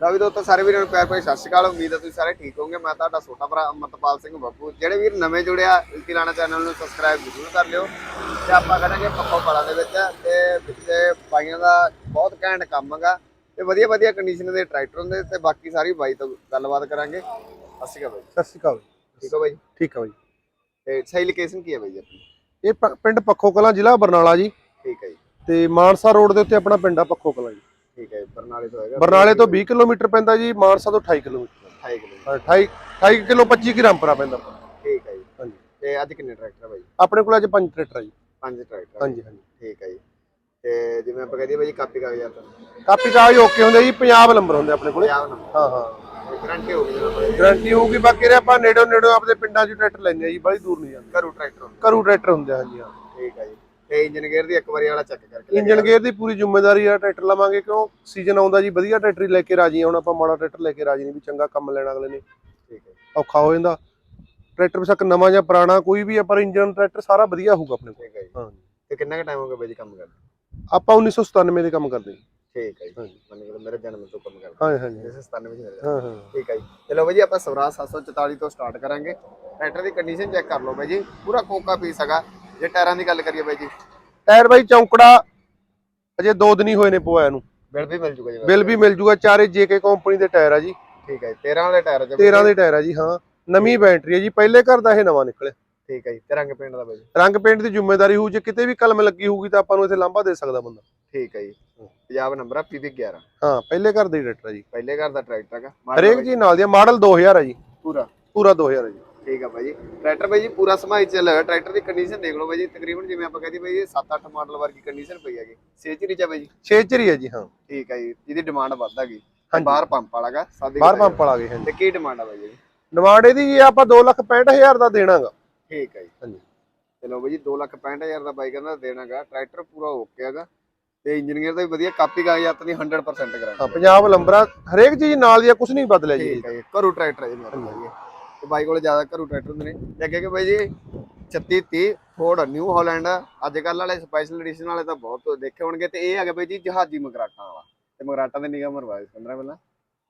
ਤਾਂ ਵੀ ਦੋਸਤੋ ਸਾਰੇ ਵੀਰਾਂ ਨੂੰ ਪਿਆਰ ਭਰੀ ਸਤਿ ਸ਼੍ਰੀ ਅਕਾਲ। ਉਮੀਦ ਹੈ ਤੁਸੀਂ ਸਾਰੇ ਠੀਕ ਹੋਵੋਗੇ। ਮੈਂ ਤੁਹਾਡਾ ਛੋਟਾ ਭਰਾ ਅਮਰਤਪਾਲ ਸਿੰਘ ਬੱਬੂ। ਜਿਹੜੇ ਵੀਰ ਨਵੇਂ ਜੁੜੇ ਆ ਇਲਤੀ ਲਾਣਾ ਚੈਨਲ ਨੂੰ ਸਬਸਕ੍ਰਾਈਬ ਜ਼ਰੂਰ ਕਰ ਲਿਓ। ਤੇ ਆਪਾਂ ਕਰਾਂਗੇ ਪੱਪੋ ਫਲਾਂ ਦੇ ਵਿੱਚ। ਤੇ ਪਿੱਛੇ ਬਾਈਆਂ ਦਾ ਬਹੁਤ ਘੈਂਟ ਕੰਮ ਹੈਗਾ। ਤੇ ਵਧੀਆ ਵਧੀਆ ਕੰਡੀਸ਼ਨ ਦੇ ਟਰੈਕਟਰ ਹੁੰਦੇ। ਤੇ ਬਾਕੀ ਸਾਰੀ ਬਾਈ ਤੋਂ ਗੱਲਬਾਤ ਕਰਾਂਗੇ। ਸਤਿ ਸ਼੍ਰੀ ਅਕਾਲ ਬਾਈ। ਸਤਿ ਸ਼੍ਰੀ ਅਕਾਲ। ਠੀਕ ਹੋ ਬਾਈ? ਠੀਕ ਆ ਬਾਈ। ਤੇ ਸਹੀ ਲੋਕੇਸ਼ਨ ਕੀ ਹੈ ਬਾਈ ਜੀ ਆਪਣੀ? ਇਹ ਪਿੰਡ ਪੱਖੋ ਕਲਾਂ ਜ਼ਿਲ੍ਹਾ ਬਰਨਾਲਾ ਜੀ। ਠੀਕ ਹੈ ਜੀ। ਤੇ ਮਾਨਸਾ ਰੋਡ ਦੇ ਉੱਤੇ ਆਪਣਾ ਪਿੰਡ ਆ ਪੱਖੋ ਕਲਾਂ ਜੀ। ਠੀਕ ਹੈ ਬਰਨਾਲੇ ਤੋਂ ਹੈਗਾ। ਬਰਨਾਲੇ ਤੋਂ 20 ਕਿਲੋਮੀਟਰ ਪੈਂਦਾ ਜੀ ਮਾਨਸਾ ਤੋਂ 28 ਕਿਲੋਮੀਟਰ। 28 ਕਿਲੋਮੀਟਰ। ਹਾਂ, 28 28 ਕਿਲੋ 25 ਕੀ ਰਾਮਪੁਰਾ ਪੈਂਦਾ। ਠੀਕ ਹੈ ਜੀ। ਹਾਂਜੀ। ਤੇ ਅੱਜ ਕਿੰਨੇ ਟਰੈਕਟਰ ਆ ਬਾਈ? ਆਪਣੇ ਕੋਲ ਅੱਜ ਪੰਜ ਟਰੈਕਟਰ ਆ ਜੀ। ਪੰਜ ਟਰੈਕਟਰ। ਹਾਂਜੀ ਹਾਂਜੀ। ਠੀਕ ਹੈ ਜੀ। ਤੇ ਜਿਵੇਂ ਆਪਾਂ ਕਹਦੇ ਬਾਈ ਕਾਪੀ ਕਾਗਜ਼ਾਤ ਕਾਪੀ ਕਾਗਜ਼ ਓਕੇ ਹੁੰਦੇ ਜੀ ਪੰਜਾਬ ਨੰਬਰ ਹੁੰਦੇ ਆਪਣੇ ਕੋਲੇ। ਪੰਜਾਬ ਨੰਬਰ। ਹਾਂ ਹਾਂ। ਗਰੰਟੀ ਹੋ ਗਈ ਜਨਾਬ ਆਪਣੇ ਗਾਰੰਟੀ ਹੋਊਗੀ ਬਾਕੀ ਆਪਾਂ ਨੇੜੋ ਨੇੜੋ ਆਪਣੇ ਪਿੰਡਾਂ 'ਚ ਟਰੈਕਟਰ ਲੈਂਦੇ ਆ ਜੀ ਬੜੀ ਦੂਰ ਨਹੀਂ ਜਾਂਦੇ। ਘਰੂ ਟਰੈਕਟਰ। ਕਰੂ ਟਰੈਕਟਰ ਹੁੰਦੇ ਆ ਹਾਂਜੀ ਹਾਂ। ਤੇ ਇੰਜਨ ਗੇਅਰ ਦੀ ਇੱਕ ਵਾਰੀ ਵਾਲਾ ਚੈੱਕ ਕਰਕੇ ਲੈ ਕੇ ਇੰਜਨ ਗੇਅਰ ਦੀ ਪੂਰੀ ਜ਼ਿੰਮੇਵਾਰੀ ਆ ਟਰੈਕਟਰ ਲਵਾਂਗੇ ਕਿਉਂ? ਸੀਜ਼ਨ ਆਉਂਦਾ ਜੀ ਵਧੀਆ ਟਰੈਕਟਰ ਹੀ ਲੈ ਕੇ ਰਾਜੀ ਹੁਣ ਆਪਾਂ ਮਾੜਾ ਟਰੈਕਟਰ ਲੈ ਕੇ ਰਾਜੀ ਨਹੀਂ ਵੀ ਚੰਗਾ ਕੰਮ ਲੈਣਾ ਅਗਲੇ ਨੇ। ਠੀਕ ਹੈ। ਔਖਾ ਹੋ ਜਾਂਦਾ। ਟਰੈਕਟਰ ਬੇਸ਼ੱਕ ਨਵਾਂ ਜਾਂ ਪੁਰਾਣਾ ਕੋਈ ਵੀ ਆ ਪਰ ਇੰਜਨ ਟਰੈਕਟਰ ਸਾਰਾ ਵਧੀਆ ਹੋਊਗਾ ਆਪਣੇ ਕੋਲ। ਠੀਕ ਹੈ ਜੀ। ਹਾਂ ਤੇ ਕਿੰਨਾ ਕੁ ਟਾਈਮ ਹੋ ਗਿਆ ਬਾਈ ਜੀ ਕੰਮ ਕਰਦੇ ਆਪਾਂ 1997 ਦੇ ਕੰਮ ਕਰਦੇ ਜੀ ਠੀਕ ਹੈ ਜੀ। ਮੰਨ ਮੇਰੇ ਜਨਮ ਤੋਂ ਕੰਮ ਕਰਦੇ ਹਾਂ। ਹਾਂਜੀ ਇਸ 97 ਵਿੱਚ ਹਾਂ ਹਾਂ। ਠੀਕ ਹੈ ਜੀ। ਚਲੋ ਬਾਈ ਜੀ ਆਪਾਂ ਸਵਰਾਜ 744 ਤੋਂ ਸਟਾਰਟ ਕਰਾਂਗੇ। ਟਰੈਕਟਰ ਦੀ ਕੰਡੀਸ਼ਨ ਚੈੱਕ ਕਰ ਲਓ ਬਾਈ ਜੀ। ਪੂਰਾ ਕੋਕਾ ਪੀਸ ਹੈਗਾ। ਜੇ ਟਾਇਰਾਂ ਦੀ ਗੱਲ ਕਰੀਏ ਬਾਈ ਜੀ। ਟਾਇਰ ਬਾਈ ਚੌਂਕੜਾ ਅਜੇ 2 ਦਿਨ ਹੀ ਹੋਏ ਨੇ ਪਵਾਇਆ ਨੂੰ। ਬਿੱਲ ਵੀ ਮਿਲ ਜੂਗਾ ਜੀ ਬਿੱਲ ਵੀ ਮਿਲ ਜੂਗਾ ਚਾਰੇ ਜੇਕੇ ਕੰਪਨੀ ਦੇ ਟਾਇਰ ਆ ਜੀ। ਠੀਕ ਹੈ ਜੀ 13 ਵਾਲੇ ਟਾਇਰ ਚ 13 ਦੇ ਟਾਇਰ ਆ ਜੀ ਹਾਂ। ਨਵੀਂ ਬੈਟਰੀ ਹੈ ਜੀ ਪਹਿਲੇ ਘਰ ਦਾ ਇਹ ਨਵਾਂ ਨਿਕਲਿਆ। ਠੀਕ ਹੈ ਜੀ ਤੇ ਰੰਗ ਪੇਂਟ ਦਾ ਬਾਈ ਜੀ। ਰੰਗ ਪੇਂਟ ਦੀ ਜ਼ਿੰਮੇਵਾਰੀ ਹੋਊ ਜੇ ਕਿਤੇ ਵੀ ਕਲਮ ਲੱਗੀ ਹੋਊਗੀ ਤਾਂ ਆਪਾਂ ਨੂੰ ਇੱਥੇ ਲਾਂਭਾ ਦੇ ਸਕਦਾ ਬੰਦਾ। ਠੀਕ ਹੈ ਜੀ ਪੰਜਾਬ ਨੰਬਰ ਆ PV 11 ਹਾਂ ਪਹਿਲੇ ਘਰ ਦਾ ਹੀ ਟਰੈਕਟਰ ਆ ਜੀ। ਪਹਿਲੇ ਘਰ ਦਾ ਟਰੈਕਟਰ ਹੈਗਾ। ਹਰੇਕ ਜੀ ਨਾਲ ਦੀ ਮਾਡਲ 2000 ਆ ਜੀ। ਪੂਰਾ। ਪੂਰਾ 2000 ਆ ਜੀ। ਠੀਕ ਆ ਬਾਈ ਜੀ। ਟਰੈਕਟਰ ਬਾਈ ਜੀ ਪੂਰਾ ਸਮਾਈ ਚੱਲ ਟਰੈਕਟਰ ਦੀ ਕੰਡੀਸ਼ਨ ਦੇਖ ਲਓ ਬਾਈ ਜੀ। ਤਕਰੀਬਨ ਜਿਵੇਂ ਆਪਾਂ ਕਹਦੇ ਬਾਈ ਜੀ 7-8 ਮਾਡਲ ਵਰਗੀ ਕੰਡੀਸ਼ਨ ਪਈ ਹੈਗੀ। ਸੇਚਰੀ ਚ ਆ ਬਾਈ ਜੀ? 6 ਚਰੀ ਆ ਜੀ ਹਾਂ। ਠੀਕ ਆ ਜੀ। ਜਿਹਦੀ ਡਿਮਾਂਡ ਵੱਧ ਹੈਗੀ। ਬਾਹਰ ਪੰਪ ਵਾਲਾਗਾ ਸਾਦੀ ਬਾਹਰ ਪੰਪ ਵਾਲਾ ਗਏ ਤੇ ਕੀ ਡਿਮਾਂਡ ਆ ਬਾਈ ਜੀ? ਡਿਮਾਂਡ ਇਹਦੀ ਜੀ ਆਪਾਂ 265000 ਦਾ ਦੇਣਾਗਾ। ਠੀਕ ਆ ਜੀ। ਹਾਂਜੀ। ਚਲੋ ਬਾਈ ਜੀ 265000 ਦਾ ਬਾਈ ਕਹਿੰਦਾ ਦੇਣਾਗਾ। ਟਰੈਕਟਰ ਪੂਰਾ ਓਕੇ ਹੈਗਾ ਤੇ ਇੰਜਨ ਗੇਅਰ ਦਾ ਵੀ ਵਧੀਆ ਕਾਪੀ ਕਾਗਜ਼ਾਤ ਦੀ 100% ਹਾਂ ਗਾਰੰਟੀ ਪੰਜਾਬ ਲੰਬਰਾ ਹਰੇਕ ਚੀਜ਼ ਨਾਲ ਦੀ ਕੁਝ ਨਹੀਂ ਬਦਲਿਆ ਜੀ ਘਰੂ ਟਰੈਕਟਰ ਹੈ ਜੀ ਜੀ। ਤੇ ਬਾਈ ਕੋਲ ਜ਼ਿਆਦਾ ਘਰੂ ਟਰੈਕਟਰ ਹੁੰਦੇ ਨੇ। ਤੇ ਅੱਗੇ ਕਿ ਬਾਈ ਜੀ 36 30 ਫੋਰਡ ਨਿਊ ਹਾਲੈਂਡ ਅੱਜ ਕੱਲ ਵਾਲੇ ਸਪੈਸ਼ਲ ਐਡੀਸ਼ਨ ਵਾਲੇ ਤਾਂ ਬਹੁਤ ਦੇਖੇ ਹੋਣਗੇ। ਤੇ ਇਹ ਹੈਗਾ ਬਾਈ ਜੀ ਜਹਾਜ਼ੀ ਮਗਰਾਟਾਂ ਵਾਲਾ। ਤੇ ਮਗਰਾਟਾਂ ਦੇ ਨਿਗਮ ਮਰਵਾਏ 15 ਪਹਿਲਾਂ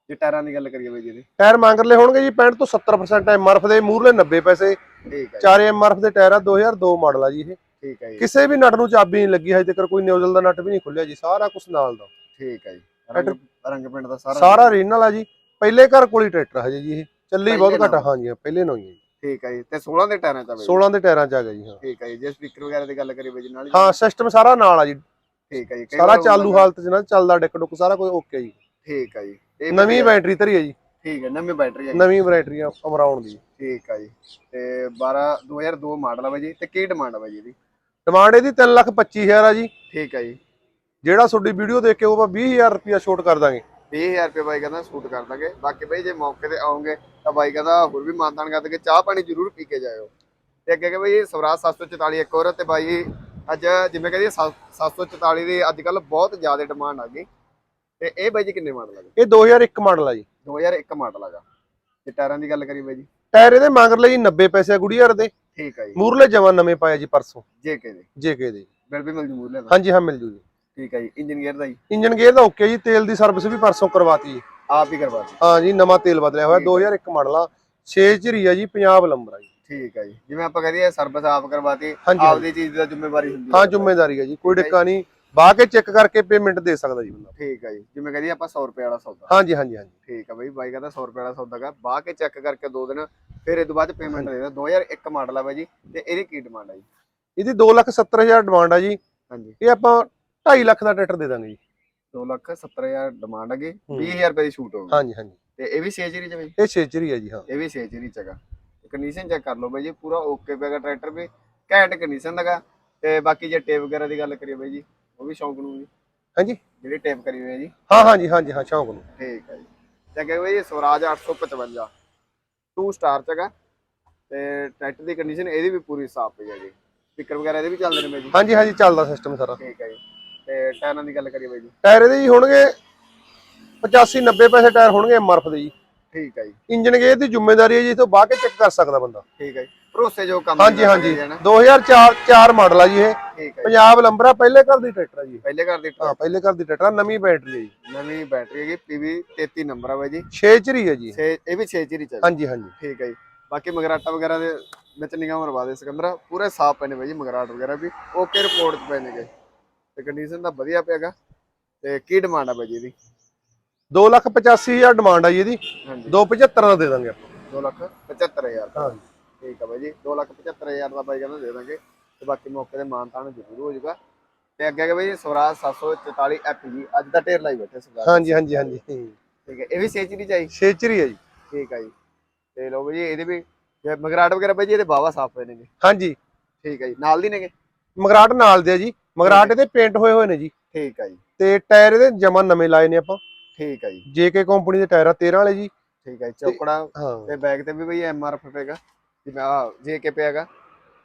ਜੇ ਟਾਇਰਾਂ ਦੀ ਗੱਲ ਕਰੀਏ ਬਾਈ ਜੀ ਦੀ। ਟਾਇਰ ਮੰਗਰਲੇ ਹੋਣਗੇ ਜੀ 65 ਤੋਂ 70% ਐਮਆਰਐਫ ਦੇ ਮੂਰਲੇ 90 ਪੈਸੇ। ਠੀਕ ਹੈ ਚਾਰੇ ਐਮਆਰਐਫ ਦੇ ਟਾਇਰ ਆ 2002 ਮਾਡਲ ਆ ਜੀ ਇਹ। ਠੀਕ ਹੈ ਜੀ। ਕਿਸੇ ਵੀ ਨਟ ਨੂੰ ਚਾਬੀ ਨਹੀਂ ਲੱਗੀ ਹਜੇ ਤੱਕ ਕੋਈ ਨਿਊਜ਼ਲ ਦਾ ਨਟ ਵੀ ਨਹੀਂ ਖੁੱਲਿਆ ਜੀ ਸਾਰਾ ਕੁਝ ਨਾਲ ਦਾ। ਠੀਕ ਹੈ ਜੀ। ਰੰਗ ਰੰਗ ਪਿੰਡ ਦਾ ਸਾਰਾ ਸਾਰਾ ਰੀਨਲ ਆ ਜੀ। ਪਹਿਲੇ ਘਰ ਕੋਲ ਹੀ ਟਰੈਕਟਰ ਹਜੇ ਜੀ ਇਹ। ਚੱਲੀ ਬਹੁਤ ਘੱਟ ਹਾਂਜੀ ਹਾਂ, ਪਹਿਲੇ ਨੂੰ ਹੀ ਹੈ ਜੀ। ਠੀਕ ਹੈ ਜੀ ਤੇ 16 ਦੇ ਟਾਇਰਾਂ ਚ ਆ ਬਾਈ। ਜੀ। 16 ਦੇ ਟਾਇਰਾਂ ਚ ਆ ਗਿਆ ਜੀ ਹਾਂ। ਠੀਕ ਹੈ ਜੀ ਜੇ ਸਪੀਕਰ ਵਗੈਰਾ ਦੀ ਗੱਲ ਕਰੀਏ ਬਾਈ ਨਾਲ ਹੀ ਹਾਂ ਸਿਸਟਮ ਸਾਰਾ ਨਾਲ ਆ ਜੀ। ਠੀਕ ਹੈ ਜੀ ਸਾਰਾ ਚਾਲੂ ਹਾਲਤ ਚ ਨਾ ਚੱਲਦਾ ਡਿੱਕ ਡੁੱਕ ਸਾਰਾ ਕੁਝ ਓਕੇ ਜੀ। ਠੀਕ ਹੈ ਜੀ। ਇਹ ਨਵੀਂ ਬੈਟਰੀ ਧਰੀ ਹੈ ਜੀ। ਠੀਕ ਹੈ ਨਵੀਂ ਬੈਟਰੀ ਹੈ ਨਵੀਂ ਬੈਟਰੀ ਆ ਅਮਰਾਉਣ ਦੀ। ਠੀਕ ਆ ਜੀ ਤੇ 12 2002 ਮਾਡਲ ਆ ਬਾਈ ਜੀ ਤੇ ਕੀ ਡਿਮਾਂਡ ਆ ਬਾਈ ਜੀ ਇਹਦੀ ਡਿਮਾਂਡ ਇਹਦੀ 325000 ਆ ਜੀ। ਠੀਕ ਆ ਜੀ। ਜਿਹੜਾ ਤੁਹਾਡੀ ਵੀਡੀਓ ਦੇਖ ਕੇ ਉਹ ਆਪਾਂ 20000 ਰੁਪਿਆ ਛੋਟ ਕਰ ਦਾਂਗੇ। 20000 ਰੁਪਏ ਬਾਈ ਕਹਿੰਦਾ ਸੂਟ ਕਰ ਦਾਂਗੇ। ਬਾਕੀ ਬਾਈ ਜੇ ਮੌਕੇ ਤੇ ਆਉਂਗੇ ਤਾਂ ਬਾਈ ਕਹਿੰਦਾ ਹੋਰ ਵੀ ਮਾਨਤਾਨ ਕਰ ਦੇਗੇ ਚਾਹ ਪਾਣੀ ਜ਼ਰੂਰ ਪੀ ਕੇ ਜਾਇਓ। ਤੇ ਅੱਗੇ ਕਿ ਬਾਈ ਸਵਰਾਜ 744 ਇੱਕ ਹੋਰ ਤੇ ਬਾਈ ਅੱਜ ਜਿਵੇਂ ਕਹਿੰਦੇ 744 ਦੀ ਅੱਜ ਕੱਲ ਬਹੁਤ ਜ਼ਿਆਦਾ ਡਿਮਾਂਡ ਆ ਗਈ। ਤੇ ਇਹ ਬਾਈ ਜੀ ਕਿੰਨੇ ਮਾਡਲ ਆ ਜੀ? ਇਹ 2001 ਮਾਡਲ ਆ ਜੀ। 2001 ਮਾਡਲ ਆਗਾ ਤੇ ਟਾਇਰਾਂ ਦੀ ਗੱਲ ਕਰੀ ਬਾਈ ਜੀ। ਟਾਇਰ ਇਹਦੇ ਮਗਰ ਲਈ 90 ਪੈਸੇ ਆ ਗੁੜੀਆਰ ਦੇ। ਠੀਕ ਆ ਜੀ। ਮੂਰਲੇ ਜਮਾ ਨਵੇਂ ਪਾਏ ਜੀ ਪਰਸੋਂ। ਜੇਕੇ ਦੇ। ਜੇਕੇ ਦੇ। ਬਿਲ ਵੀ ਮਿਲ ਜੂ ਦਾ। ਹਾਂਜੀ ਹਾਂ ਮਿਲ ਜੂ ਜੀ। ਠੀਕ ਆ ਜੀ ਇੰਜਨ ਗੇਅਰ ਦਾ ਜੀ। ਇੰਜਨ ਗੇਅਰ ਦਾ ਓਕੇ ਜੀ ਤੇਲ ਦੀ ਸਰਵਿਸ ਵੀ ਪਰਸੋਂ ਕਰਵਾਤੀ ਜੀ। ਆਪ ਹੀ ਕਰਵਾ ਦਿਓ ਹਾਂ ਜੀ ਨਵਾਂ ਤੇਲ ਬਦਲਿਆ ਹੋਇਆ ਠੀਕ ਹੈ। 2001 ਮਾਡਲ ਆ 6 ਝਰੀ ਆ ਜੀ ਪੰਜਾਬ ਲੰਬਰ ਆ ਜੀ। ਠੀਕ ਹੈ ਜੀ ਜਿਵੇਂ ਆਪਾਂ ਕਹਦੇ ਸਰਵਿਸ ਆਪ ਕਰਵਾਤੀ ਆਪਦੀ ਚੀਜ਼ ਦਾ ਜ਼ਿੰਮੇਵਾਰੀ ਹੁੰਦੀ ਹਾਂ ਜ਼ਿੰਮੇਵਾਰੀ ਹੈ ਜੀ ਕੋਈ ਡਿੱਕਾ ਨਹੀਂ ਬਾਹ ਕੇ ਚੈੱਕ ਕਰਕੇ ਪੇਮੈਂਟ ਦੇ ਸਕਦਾ ਜੀ ਬੰਦਾ। ਠੀਕ ਹੈ ਜੀ ਜਿਵੇਂ ਕਹਦੇ ਆਪਾਂ 100 ਰੁਪਏ ਵਾਲਾ ਸੌਦਾ। ਹਾਂਜੀ ਹਾਂਜੀ ਹਾਂਜੀ। ਠੀਕ ਹੈ ਬਈ ਬਾਈ ਕਹਿੰਦਾ 100 ਰੁਪਏ ਵਾਲਾ ਸੌਦਾ ਗਾ ਬਾਹ ਕੇ ਚੈੱਕ ਕਰਕੇ ਦੋ ਦਿਨ ਫਿਰ ਇਹ ਤੋਂ ਬਾਅਦ ਪੇਮੈਂਟ ਦੇ ਦੋ 2001 ਮਾਡਲ ਆ ਬਾਈ ਜੀ ਤੇ ਇਹਦੀ ਕੀ ਡਿਮਾਂਡ ਹੈ ਜੀ? ਇਹਦੀ 270000 ਡਿਮਾਂਡ ਆ ਜੀ। ਹਾਂਜੀ। ਇਹ ਆਪਾਂ 2.5 ਲੱਖ ਦਾ ਟਰੈਕਟਰ ਦੇ ਦਾਂਗੇ ਜੀ। 2 ਲੱਖ 70000 ਡਿਮਾਂਡ ਹੈਗੀ ਹੂੰ। 20000 ਰੁਪਏ ਦੀ ਛੂਟ ਹੋਊਗੀ। ਹਾਂਜੀ ਹਾਂਜੀ। ਤੇ ਇਹ ਵੀ ਸੇਜਰੀ ਚ ਬਈ? ਇਹ 6 ਝਰੀ ਆ ਜੀ ਹਾਂ। ਇਹ ਵੀ ਸੇਜਰੀ ਚ ਹੈਗਾ। ਕੰਡੀਸ਼ਨ ਚੈੱਕ ਕਰ ਲਓ ਬਾਈ ਜੀ ਪੂਰਾ ਓਕੇ ਪੈਗਾ ਟਰੈਕਟਰ ਵੀ। ਘੈਂਟ ਕੰਡੀਸ਼ਨ ਹੈਗਾ। ਤੇ ਬਾਕੀ ਜੇ ਟੇਪ ਵਗੈਰਾ ਦੀ ਗੱਲ ਕਰੀਏ ਬਾਈ ਜੀ ਉਹ ਵੀ ਸ਼ੌਂਕ ਨੂੰ ਜੀ। ਹਾਂਜੀ। ਜਿਹੜੀ ਟੇਪ ਕਰੀ ਹੋਈ ਹੈ ਜੀ। ਹਾਂ ਹਾਂਜੀ ਹਾਂਜੀ ਹਾਂ ਸ਼ੌਂਕ ਨੂੰ। ਠੀਕ ਹੈ ਜੀ। ਤੇ ਅੱਗੇ ਬਈ ਸਵਰਾਜ 855 2 ਸਟਾਰ ਚ ਹੈਗਾ। ਤੇ ਟਰੈਕਟਰ ਦੀ ਕੰਡੀਸ਼ਨ ਇਹਦੀ ਵੀ ਪੂਰੀ ਸਾਫ਼ ਪਈ ਹੈ ਜੀ। ਸਪੀਕਰ ਵਗੈਰਾ ਇਹਦੇ ਵੀ ਚੱਲਦੇ ਨੇ ਬਾਈ ਜੀ। ਹਾਂਜੀ ਹਾਂਜੀ ਚੱਲਦਾ ਸਿਸਟਮ ਸਾਰਾ। ਠੀਕ ਹੈ ਜੀ। ਤੇ ਟਾਇਰਾਂ ਦੀ ਗੱਲ ਕਰੀਏ ਬਾਈ ਜੀ। ਟਾਇਰ ਇਹਦੇ ਜੀ ਹੋਣਗੇ 85 90 ਪੈਸੇ ਟਾਇਰ ਹੋਣਗੇ ਐਮਆਰਐਫ ਦੇ ਜੀ। ਠੀਕ ਹੈ ਜੀ। ਇੰਜਨ ਗੇਅਰ ਦੀ ਜ਼ਿੰਮੇਵਾਰੀ ਹੈ ਜੀ ਇਥੋਂ ਬਾਹ ਕੇ ਚੈੱਕ ਕਰ ਸਕਦਾ ਬੰਦਾ। ਠੀਕ ਹੈ ਜੀ। ਭਰੋਸੇਯੋਗ ਕੰਮ ਹਾਂਜੀ ਹਾਂਜੀ। ਜੀ, ਹੈ ਨਾ? 2004 4 ਮਾਡਲ ਆ ਜੀ ਇਹ। ਜੀ। ਪੰਜਾਬ ਲੰਬਰਾ ਪਹਿਲੇ ਘਰ ਦੀ ਟਰੈਕਟਰ ਆ ਜੀ। ਪਹਿਲੇ ਘਰ ਦੀ ਹਾਂ ਪਹਿਲੇ ਘਰ ਦੀ ਟਰੈਕਟਰ ਨਵੀਂ ਬੈਟਰੀ ਹੈ ਜੀ। ਨਵੀਂ ਬੈਟਰੀ ਹੈਗੀ PV 33 ਨੰਬਰ ਆ ਬਾਈ ਜੀ। 6 ਚਰੀ ਹੈ ਜੀ ਇਹ। ਵੀ 6 ਚਿਰੀ ਚੱਲ ਹਾਂਜੀ ਹਾਂਜੀ। ਠੀਕ ਹੈ ਜੀ। ਬਾਕੀ ਮਗਰਾਟਾ ਵਗੈਰਾ ਦੇ ਵਿੱਚ ਨਿਗਾਹ ਮਰਵਾ ਦੇ ਸਿਕੰਦਰਾ। ਪੂਰੇ ਸਾਫ਼ ਪਏ ਨੇ ਬਾਈ ਜੀ ਮਗਰਾਟ ਵਗੈਰਾ ਵੀ। ਓਕੇ ਰਿਪੋਰਟ ਚ ਪਏ ਨੇਗੇ ਤੇ ਕੰਡੀਸ਼ਨ ਤਾਂ ਵਧੀਆ ਪਿਆਗਾ ਤੇ ਕੀ ਡਿਮਾਂਡ ਆ ਬਾਈ ਜੀ ਇਹਦੀ? 2 ਲੱਖ 85000 ਡਿਮਾਂਡ ਆ ਜੀ ਇਹਦੀ। ਹਾਂਜੀ। 275 ਦਾ ਦੇ ਦਾਂਗੇ ਆਪਾਂ। 2 ਲੱਖ 75000 ਹਾਂ ਠੀਕ ਆ ਬਾਈ ਜੀ 2 ਲੱਖ 75000 ਦਾ ਬਾਈ ਕਹਿੰਦਾ ਦੇ ਦਾਂਗੇ। ਤੇ ਬਾਕੀ ਮੌਕੇ ਤੇ ਮਾਨਤਾਨ ਜ਼ਰੂਰ ਹੋ ਜਾਊਗਾ। ਤੇ ਅੱਗੇ ਅੱਗੇ ਬਾਈ ਜੀ ਸਵਰਾਜ 744 FG ਅੱਜ ਦਾ ਢੇਰ ਲਾਈ ਬੈਠੇ ਸਵਰਾਜ। ਹਾਂਜੀ ਹਾਂਜੀ ਹਾਂਜੀ। ਠੀਕ ਹੈ ਇਹ ਵੀ ਸੇਚਰੀ ਚਾਹੀ? 6 ਚਰੀ ਹੈ ਜੀ। ਠੀਕ ਆ ਜੀ। ਤੇ ਲਓ ਬਾਈ ਜੀ ਇਹਦੇ ਵੀ ਜੇ ਮਗਰਾਟ ਵਗੈਰਾ ਬਾਈ ਜੀ ਇਹਦੇ ਬਾਵਾ ਸਾਫ਼ ਪਏ ਨੇਗੇ। ਹਾਂਜੀ। ਠੀਕ ਹੈ ਜੀ ਨਾਲ ਦੀ ਨੇਗੇ? ਮਗਰਾਟ ਨਾਲ ਦੇ ਆ ਜੀ। ਮਗਰਾਟ ਇਹਦੇ ਪੇਂਟ ਹੋਏ ਹੋਏ ਨੇ ਜੀ। ਠੀਕ ਆ ਜੀ। ਤੇ ਟਾਇਰ ਇਹਦੇ ਜਮਾ ਨਵੇਂ ਲਾਏ ਨੇ ਆਪਾਂ। ਠੀਕ ਆ ਜੀ। ਜੇਕੇ ਕੰਪਨੀ ਦੇ ਟਾਇਰ ਆ 13 ਵਾਲੇ ਜੀ। ਠੀਕ ਹੈ ਚੌਕੜਾ ਤੇ ਬੈਕ ਤੇ ਵੀ ਬਈ ਐਮ ਆਰ ਐਫ ਪੈਗਾ ਜਿਵੇਂ ਆ ਜੇ ਕੇ ਪਿਆਗਾ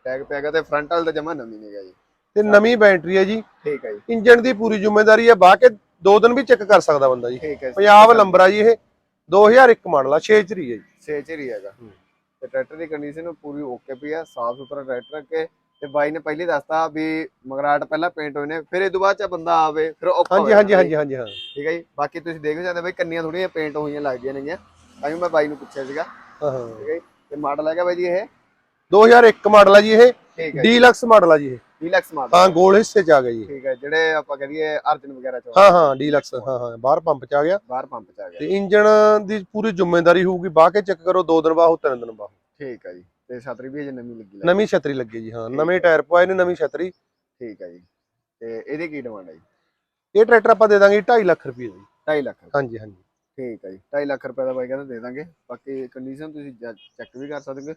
ਟੈਗ ਪਿਆਗਾ ਤੇ ਫਰੰਟ ਵਾਲ ਤਾਂ ਜਮਾ ਨਵੀਂ ਨਹੀਂਗਾ ਜੀ। ਤੇ ਨਵੀਂ ਬੈਟਰੀ ਹੈ ਜੀ। ਠੀਕ ਹੈ ਜੀ। ਇੰਜਨ ਦੀ ਪੂਰੀ ਜ਼ਿੰਮੇਵਾਰੀ ਹੈ ਕੇ ਦੋ ਦਿਨ ਵੀ ਚੈੱਕ ਕਰ ਸਕਦਾ ਬੰਦਾ ਜੀ। ਠੀਕ ਹੈ ਪੰਜਾਬ ਲੰਬਰਾ ਜੀ ਇਹ। 2001 ਮਾਡਲ ਆ 6 ਚਰੀ ਹੈ ਜੀ। ਛੇ ਚ ਹੀ। ਹੈਗਾ ਤੇ ਟਰੈਕਟਰ ਦੀ ਕੰਡੀਸ਼ਨ ਪੂਰੀ ਓਕੇ ਪਈ ਆ ਸਾਫ਼ ਸੁਥਰਾ ਟਰੈਕਟਰ ਕੇ ਤੇ ਬਾਈ ਨੇ ਪਹਿਲੀ ਦੱਸਤਾ ਵੀ ਮਗਰਾਟ ਪਹਿਲਾਂ ਪੇਂਟ ਹੋਏ ਨੇ ਫਿਰ ਇਹ ਤੋਂ ਬਾਅਦ ਚ ਬੰਦਾ ਆਵੇ ਫਿਰ ਔਖਾ ਹੋ ਹਾਂਜੀ ਹਾਂਜੀ ਜਾਂਦਾ ਹਾਂਜੀ ਹਾਂਜੀ ਹਾਂ। ਠੀਕ ਹੈ ਜੀ? ਬਾਕੀ ਤੁਸੀਂ ਦੇਖ ਸਕਦੇ ਬਈ ਕੰਨੀਆਂ ਥੋੜੀਆਂ ਪੇਂਟ ਹੋਈਆਂ ਲੱਗਦੀਆਂ ਨੇਗੀਆਂ। ਤਾਂ ਹੀ ਮੈਂ ਬਾਈ ਨੂੰ ਪੁੱਛਿਆ ਸੀਗਾ। ਹਾਂ ਹਾਂ। ਠੀਕ ਹੈ ਤੇ ਮਾਡਲ ਹੈਗਾ ਬਾਈ ਜੀ ਇਹ? 2001 ਮਾਡਲ ਆ ਜੀ ਇਹ। ਠੀਕ ਹੈ ਡੀਲਕਸ ਮਾਡਲ ਆ ਜੀ ਇਹ। ਡੀਲਕਸ ਮਾਡਲ ਹਾਂ ਗੋਲ ਹਿੱਸੇ ਚ ਆ ਗਿਆ ਜੀ ਠੀਕ ਹੈ ਜਿਹੜੇ ਆਪਾਂ ਕਹਦੀਏ ਅਰਜਨ ਵਗੈਰਾ ਚ ਹਾਂ ਹਾਂ ਡੀਲਕਸ ਹਾਂ ਹਾਂ ਬਾਹਰ ਪੰਪ ਚ ਆ ਗਿਆ। ਬਾਹਰ ਪੰਪ ਚ ਆ ਗਿਆ। ਤੇ ਇੰਜਨ ਦੀ ਪੂਰੀ ਜ਼ਿੰਮੇਵਾਰੀ ਹੋਊਗੀ ਕੇ ਚੈੱਕ ਕਰੋ ਦੋ ਦਿਨ ਬਾਅਦ ਤਿੰਨ ਦਿਨ ਬਾਅਦ। ਠੀਕ ਹੈ ਜੀ। ਤੇ ਛਤਰੀ ਵੀ ਅਜੇ ਨਵੀਂ ਲੱਗੀ ਲੱਗੀ। ਨਵੀਂ ਛਤਰੀ ਲੱਗੀ ਜੀ ਹਾਂ। ਨਵੇਂ ਟਾਇਰ ਪਵਾਏ ਨੇ ਨਵੀਂ ਛਤਰੀ। ਠੀਕ ਹੈ ਜੀ। ਤੇ ਇਹਦੀ ਕੀ ਡਿਮਾਂਡ ਹੈ ਜੀ? ਇਹ ਟਰੈਕਟਰ ਆਪਾਂ ਦੇ ਦਾਂਗੇ 2.5 ਲੱਖ ਰੁਪਏ ਦਾ ਜੀ। 2.5 ਲੱਖ। ਹਾਂਜੀ ਹਾਂਜੀ। ਠੀਕ ਹੈ ਜੀ। 2.5 ਲੱਖ ਰੁਪਏ ਦਾ ਬਾਈ ਕਹਿੰਦਾ ਦੇ ਦਾਂਗੇ। ਬਾਕੀ ਕੰਡੀਸ਼ਨ ਤੁਸੀਂ ਚੈੱਕ ਵੀ ਕਰ ਸਕਦੇ ਹੋ।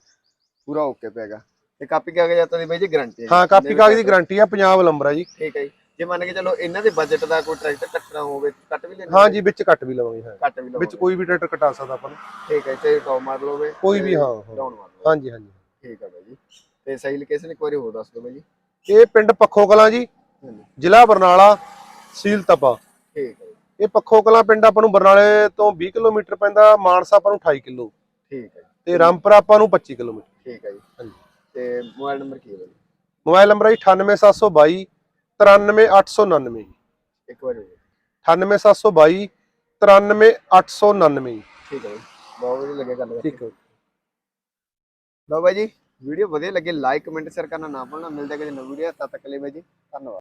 ਪੂਰਾ ਓਕੇ ਪਿਆਗਾ ਤੇ ਕਾਪੀ ਕਾਗਜ਼ ਦੀ ਬਾਈ ਜੀ ਗਾਰੰਟੀ ਹੈ। ਹਾਂ ਕਾਪੀ ਕਾਗਜ਼ ਦੀ ਗਾਰੰਟੀ ਆ ਪੰਜਾਬ ਲੰਬਰਾ ਜੀ। ਠੀਕ ਹੈ ਜੀ। ਜੇ ਮੰਨ ਕੇ ਚਲੋ ਇਹਨਾਂ ਦੇ ਬਜਟ ਦਾ ਕੋਈ ਟਰੈਕਟਰ ਕੱਟਣਾ ਹੋਵੇ ਕੱਟ ਵੀ ਲੈਣਾ ਹਾਂ ਜੀ ਵਿੱਚ ਕੱਟ ਵੀ ਲਵਾਂਗੇ ਹਾਂ। ਕੱਟ ਵੀ ਲਵਾਂਗੇ। ਵਿੱਚ ਕੋਈ ਵੀ ਟਰੈਕਟਰ ਕਟਾ ਸਕਦਾ ਆਪਾਂ ਨੂੰ। ਠੀਕ ਹੈ ਚਾਹੇ ਟੌਪ ਮਾਡਲ ਹੋਵੇ ਕੋਈ ਵੀ ਹਾਂ ਹਾਂਜੀ ਹਾਂਜੀ ਠੀਕ ਹੈ ਬਾਈ ਜੀ। ਤੇ ਸਹੀ ਲੋਕੇਸ਼ਨ ਇੱਕ ਵਾਰੀ ਹੋਰ ਦੱਸ ਦਿਓ ਬਾਈ ਜੀ। ਇਹ ਪਿੰਡ ਪੱਖੋ ਕਲਾਂ ਜੀ ਜ਼ਿਲ੍ਹਾ ਬਰਨਾਲਾ ਸੀਲ ਤਪਾ। ਠੀਕ ਹੈ ਇਹ ਪੱਖੋ ਕਲਾਂ ਪਿੰਡ ਆਪਾਂ ਨੂੰ ਬਰਨਾਲੇ ਤੋਂ 20 ਕਿਲੋਮੀਟਰ ਪੈਂਦਾ ਮਾਨਸਾ ਆਪਾਂ ਨੂੰ 28 ਕਿਲੋ। ਠੀਕ ਹੈ ਤੇ ਰਾਮਪੁਰਾ ਆਪਾਂ ਨੂੰ 25 ਕਿਲੋਮੀਟਰ। ਠੀਕ ਹੈ ਜੀ। ਹਾਂਜੀ। ਤੇ ਮੋਬਾਈਲ ਨੰਬਰ ਕੀ ਹੈ ਬਾਈ? ਮੋਬਾਈਲ ਨੰਬਰ ਹੈ 98722 93899 ਜੀ ਇੱਕ ਵਾਰੀ ਹੋਰ। 98722 93899 ਜੀ ਠੀਕ ਹੈ ਬਹੁਤ ਵਧੀਆ ਲੱਗਿਆ ਗੱਲ ਠੀਕ ਹੈ। ਲਓ ਬਾਈ ਜੀ ਵੀਡੀਓ ਵਧੀਆ ਲੱਗੇ ਲਾਈਕ ਕਮੈਂਟ ਸ਼ੇਅਰ ਕਰਨਾ ਨਾ ਭੁੱਲਣਾ। ਮਿਲਦੇ ਕਿਸੇ ਨਵੀਂ ਵੀਡੀਓ ਤਦ ਤੱਕ ਲਈ ਬਾਈ ਜੀ ਧੰਨਵਾਦ।